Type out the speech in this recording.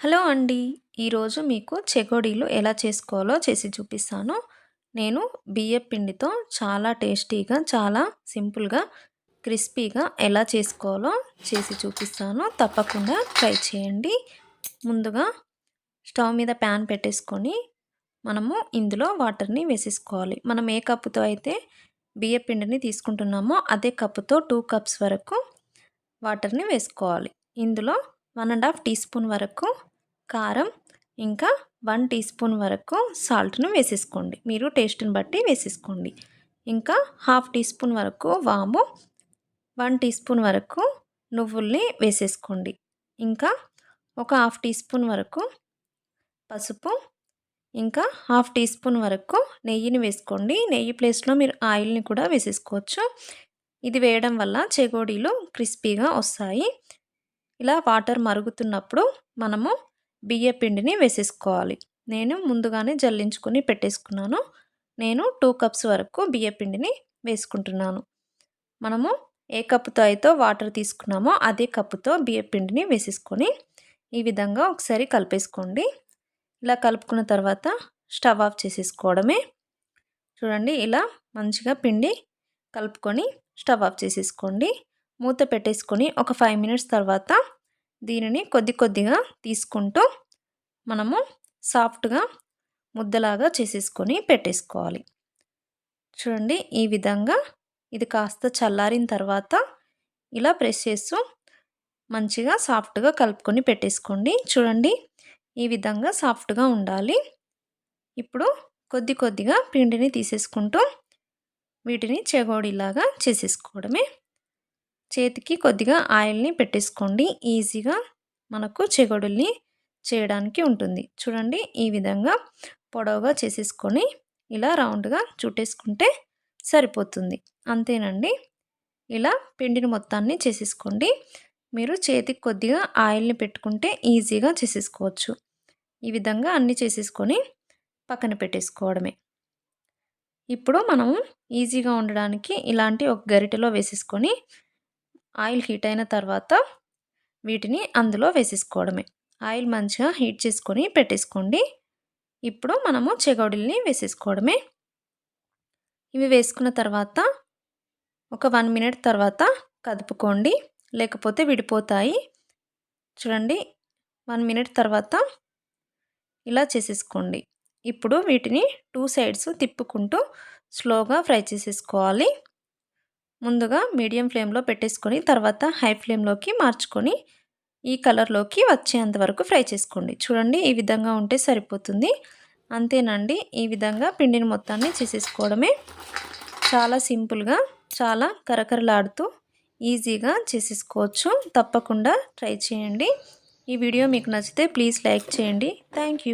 Hello అండి. ఈరోజు మీకు చెగోడీలు ఎలా చేసుకోవాలో చేసి చూపిస్తాను. నేను బియ్య పిండితో చాలా టేస్టీగా చాలా సింపుల్గా క్రిస్పీగా ఎలా చేసుకోవాలో చేసి చూపిస్తాను. తప్పకుండా ట్రై చేయండి. ముందుగా స్టవ్ మీద ప్యాన్ పెట్టేసుకొని మనము ఇందులో వాటర్ని వేసేసుకోవాలి. మనం ఏ కప్పుతో అయితే బియ్య పిండిని తీసుకుంటున్నామో అదే కప్పుతో టూ కప్స్ వరకు వాటర్ని వేసుకోవాలి. ఇందులో one and half teaspoon వరకు కారం ఇంకా వన్ టీ స్పూన్ వరకు సాల్ట్ను వేసేసుకోండి. మీరు టేస్ట్ని బట్టి వేసేసుకోండి. ఇంకా హాఫ్ టీ స్పూన్ వరకు వాము వన్ టీ స్పూన్ వరకు నువ్వుల్ని వేసేసుకోండి. ఇంకా ఒక హాఫ్ టీ స్పూన్ వరకు పసుపు ఇంకా హాఫ్ టీ స్పూన్ వరకు నెయ్యిని వేసుకోండి. నెయ్యి ప్లేస్లో మీరు ఆయిల్ని కూడా వేసేసుకోవచ్చు. ఇది వేయడం వల్ల చెగోడీలు క్రిస్పీగా వస్తాయి. ఇలా వాటర్ మరుగుతున్నప్పుడు మనము బియ్య పిండిని వేసేసుకోవాలి. నేను ముందుగానే జల్లించుకొని పెట్టేసుకున్నాను. నేను టూ కప్స్ వరకు బియ్య పిండిని వేసుకుంటున్నాను. మనము ఏ కప్పుతో అయితే వాటర్ తీసుకున్నామో అదే కప్పుతో బియ్య పిండిని వేసేసుకొని ఈ విధంగా ఒకసారి కలిపేసుకోండి. ఇలా కలుపుకున్న తర్వాత స్టవ్ ఆఫ్ చేసేసుకోవడమే. చూడండి ఇలా మంచిగా పిండి కలుపుకొని స్టవ్ ఆఫ్ చేసేసుకోండి. మూత పెట్టేసుకొని ఒక ఫైవ్ మినిట్స్ తర్వాత దీనిని కొద్ది కొద్దిగా తీసుకుంటూ మనము సాఫ్ట్గా ముద్దలాగా చేసేసుకొని పెట్టేసుకోవాలి. చూడండి ఈ విధంగా ఇది కాస్త చల్లారిన తర్వాత ఇలా ప్రెస్ చేస్తూ మంచిగా సాఫ్ట్గా కలుపుకొని పెట్టేసుకోండి. చూడండి ఈ విధంగా సాఫ్ట్గా ఉండాలి. ఇప్పుడు కొద్ది కొద్దిగా పిండిని తీసేసుకుంటూ వీటిని చెగోడిలాగా చేసేసుకోవడమే చేతికి కొద్దిగా ఆయిల్ని పెట్టేసుకోండి. ఈజీగా మనకు చెగడుల్ని చేయడానికి ఉంటుంది. చూడండి ఈ విధంగా పొడవుగా చేసేసుకొని ఇలా రౌండ్గా చుట్టేసుకుంటే సరిపోతుంది. అంతేనండి. ఇలా పిండిని మొత్తాన్ని చేసేసుకోండి. మీరు చేతికి కొద్దిగా ఆయిల్ని పెట్టుకుంటే ఈజీగా చేసేసుకోవచ్చు. ఈ విధంగా అన్నీ చేసేసుకొని పక్కన పెట్టేసుకోవడమే. ఇప్పుడు మనము ఈజీగా ఉండడానికి ఇలాంటి ఒక గరిటెలో వేసేసుకొని ఆయిల్ హీట్ అయిన తర్వాత వీటిని అందులో వేసేసుకోవడమే. ఆయిల్ మంచిగా హీట్ చేసుకొని పెట్టేసుకోండి. ఇప్పుడు మనము చెగోడీల్ని వేసేసుకోవడమే. ఇవి వేసుకున్న తర్వాత ఒక వన్ మినిట్ తర్వాత కదుపుకోండి. లేకపోతే విడిపోతాయి. చూడండి వన్ మినిట్ తర్వాత ఇలా చేసేసుకోండి. ఇప్పుడు వీటిని టూ సైడ్స్ తిప్పుకుంటూ స్లోగా ఫ్రై చేసేసుకోవాలి. ముందుగా మీడియం ఫ్లేమ్లో పెట్టేసుకొని తర్వాత హై ఫ్లేమ్లోకి మార్చుకొని ఈ కలర్లోకి వచ్చేంత వరకు ఫ్రై చేసుకోండి. చూడండి ఈ విధంగా ఉంటే సరిపోతుంది. అంతేనండి ఈ విధంగా పిండిని మొత్తాన్ని చేసేసుకోవడమే. చాలా సింపుల్గా చాలా కరకరలాడుతూ ఈజీగా చేసేసుకోవచ్చు. తప్పకుండా ట్రై చేయండి. ఈ వీడియో మీకు నచ్చితే ప్లీజ్ లైక్ చేయండి. థ్యాంక్